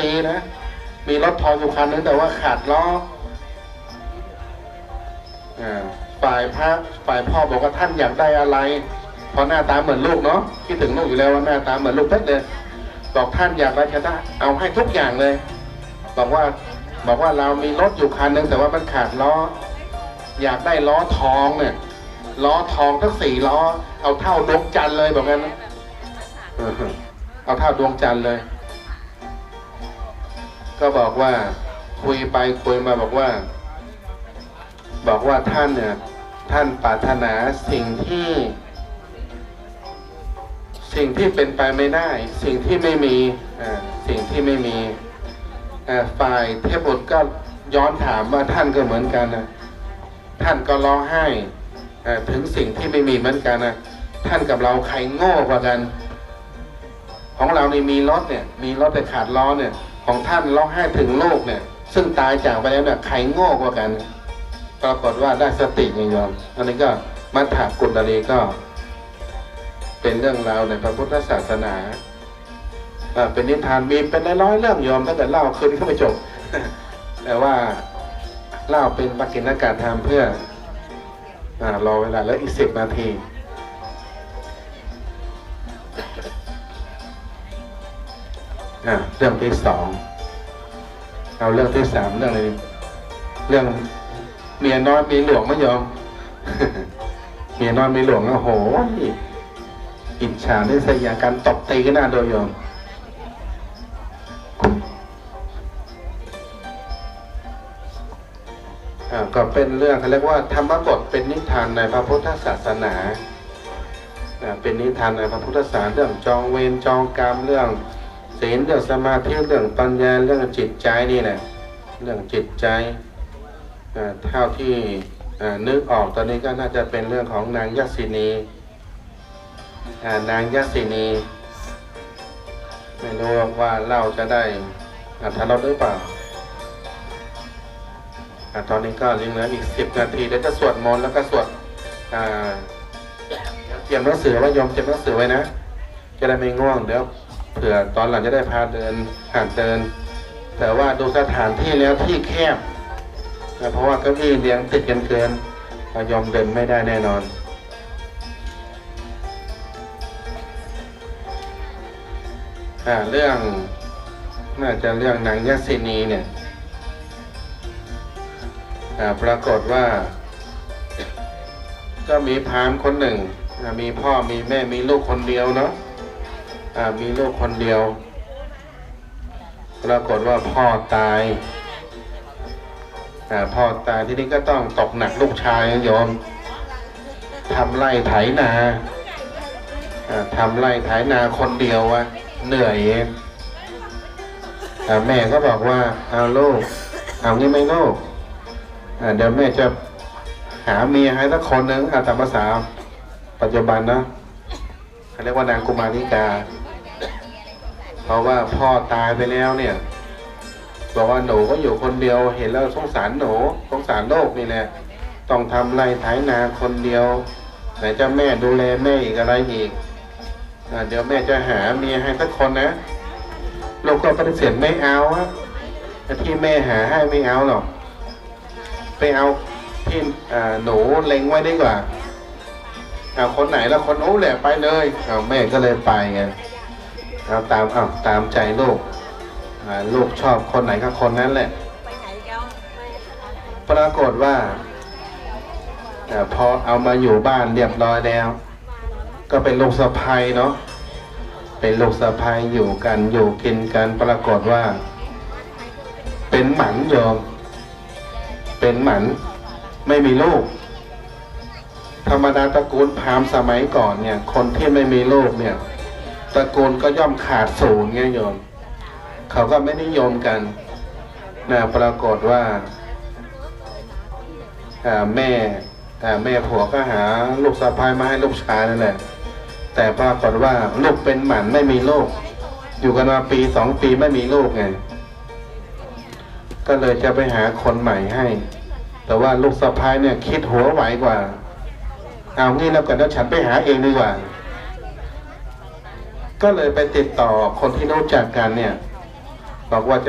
ซีนะ มีรถทองอยู่คันนึงแต่ว่าขาดล้ออฝ่ายพระฝ่ายพ่อบอกว่าท่านอยากได้อะไรเพราะหน้าตาเหมือนลูกเนาะคิดถึงลูกอยู่แล้วว่าหน้าตาเหมือนลูกเป๊ะเลยบอกท่านอยากอะไรจะได้เอาให้ทุกอย่างเลย บอกว่าบอกว่าเรามีรถอยู่คันนึงแต่ว่ามันขาดล้อ อยากได้ล้อทองเนี่ยล้อทองทั้งสี่ล้อ เอาเท่าดวงจันทร์เลยบอกงั้นเออเอาเท่าดวงจันทร์เลย ก็บอกว่าคุยไปคุยมาบอกว่า บอกว่าท่านเนี่ยท่านปรารถนาสิ่งที่ สิ่งที่เป็นไปไม่ได้ สิ่งที่ไม่มีสิ่งที่ไม่มีฝ่ายเทพบุตรก็ย้อนถามว่าท่านก็เหมือนกันนะท่านก็ร้องไห้ถึงสิ่งที่ไม่มีเหมือนกันนะท่านกับเราใครโง่กว่ากัน ของเรานี่มีรถเนี่ย มีรถแต่ขาดล้อเนี่ย ของท่านร้องไห้ถึงโลกเนี่ย ซึ่งตายจากไปแล้วเนี่ยใครโง่กว่ากันปรากฏว่าได้สติไงโยมอันนี้ก็มัทธกุณลีก็ เป็นเรื่องราวในพระพุทธศาสนาเป็นนิทานมีเป็นร้อยๆเรื่องโยมถ้าเกิดเล่าคืนก็ไม่จบ แต่ว่าเล่าเป็นปกิณการทำเพื่ออรอเวลาแล้วอีกสิบนาที อะเรื่องที่สองเอาเรื่องที่สามเรื่องอะไรเรื่องเมียน้อยมีหลวงไม่ยอมเมียน้อยมีหลวงโอ้โหอิจฉาในสยาการตบตีกันหน้าโดยยมอ่าก็เป็นเรื่องเขาเรียกว่าธรรมบทเป็นนิทานในพระพุทธศาสนาอ่าเป็นนิทานในพระพุทธศาสนาเรื่องจองเวรจองกรรมเรื่อง ศีลเรื่องสมาธิเรื่องปัญญาเรื่องจิตใจนี่แหละเรื่องจิตใจอ่าเท่าที่อ่านึกออกตอนนี้ก็น่าจะเป็นเรื่องของนางยักษินีอ่านางยักษินี ไม่รู้ว่าเราจะได้อัธรสหรือเปล่าอะตอนนี้ก็ยังเหลืออีกสิบนาทีเดี๋ยวจะสวดมนต์แล้วก็สวดอ่าเตรียมหนังสือไว้โยมเตรียมหนังสือไว้นะ จะได้ไม่ง่วงเดี๋ยว เผื่อตอนหลังจะได้พาเดินห่างเดิน แต่ว่าดูสถานที่แล้วที่แคบเพราะว่าเก้าอี้เรียงติดกันเกินเรายอมเดินไม่ได้แน่นอน เรื่องน่าจะเรื่องนางยักษินีเนี่ยปรากฏว่า ก็มีพามคนหนึ่ง มีพ่อมีแม่มีลูกคนเดียวเนาะ มีลูกคนเดียว ปรากฏว่าพ่อตายอพ่อตายที่นี้ก็ต้องตกหนักลูกชายโยมทำไร่ไถนาทำไร่ไถนาคนเดียววะเหนื่อยอ่แม่ก็บอกว่าเอาลูกเอางี้ไหมลูกเดี๋ยวแม่จะหาเมียให้สักคนหนึ่งอาตามภาษาปัจจุบันนะเขาเรียกว่านางกุมาริกา ราะว่าพ่อตายไปแล้วเนี่ย บอกว่าหนูก็อยู่คนเดียว เห็นแล้วสงสารหนูสงสารโลกนี่แหละต้องทำไรไถนาคนเดียวไหนจะแม่ดูแลแม่อีกอะไรอีกอเดี๋ยวแม่จะหาเมียให้สักคนนะลูกก็ปฏิเสธไม่เอาอะที่แม่หาให้ไม่เอาหรอกไปเอาที่หนูเล็งไว้ดีกว่าเอาคนไหนแล้วคนโน้แหละไปเลยเอาแม่ก็เลยไปไง เอาตามเอาตามใจลูกอ่าลูกชอบคนไหนก็คนนั้นแหละปรากฏว่าอาพอเอามาอยู่บ้านเรียบร้อยแล้ว ก็เป็นลูกสะพ้ยเนาะเป็นลูกสะพ้ยอยู่กันอยู่กินกันปรากฏว่า เป็นหมันโยมเป็นหมันไม่มีลูก ธรรมดาตระกูลพราหมณ์สมัยก่อนเนี่ย คนที่ไม่มีลูกเนี่ย ตระกูลก็ย่อมขาดศูนย์ไงโยม เขาก็ไม่นิยมกันนะปรากฏว่าแม่แม่ผัวก็หาลูกสะพ้ายมาให้ลูกชายนั่นแหละ แต่ปรากฏว่าลูกเป็นหมันไม่มีลูก อยู่กันมาปีสองปีไม่มีลูกไง ก็เลยจะไปหาคนใหม่ให้ แต่ว่าลูกสะพ้ายเนี่ยคิดหัวไหวกว่า เอางี้แล้วกันแล้วฉันไปหาเองดีกว่า ก็เลยไปติดต่อคนที่รู้จักกันเนี่ยบอกว่าจะ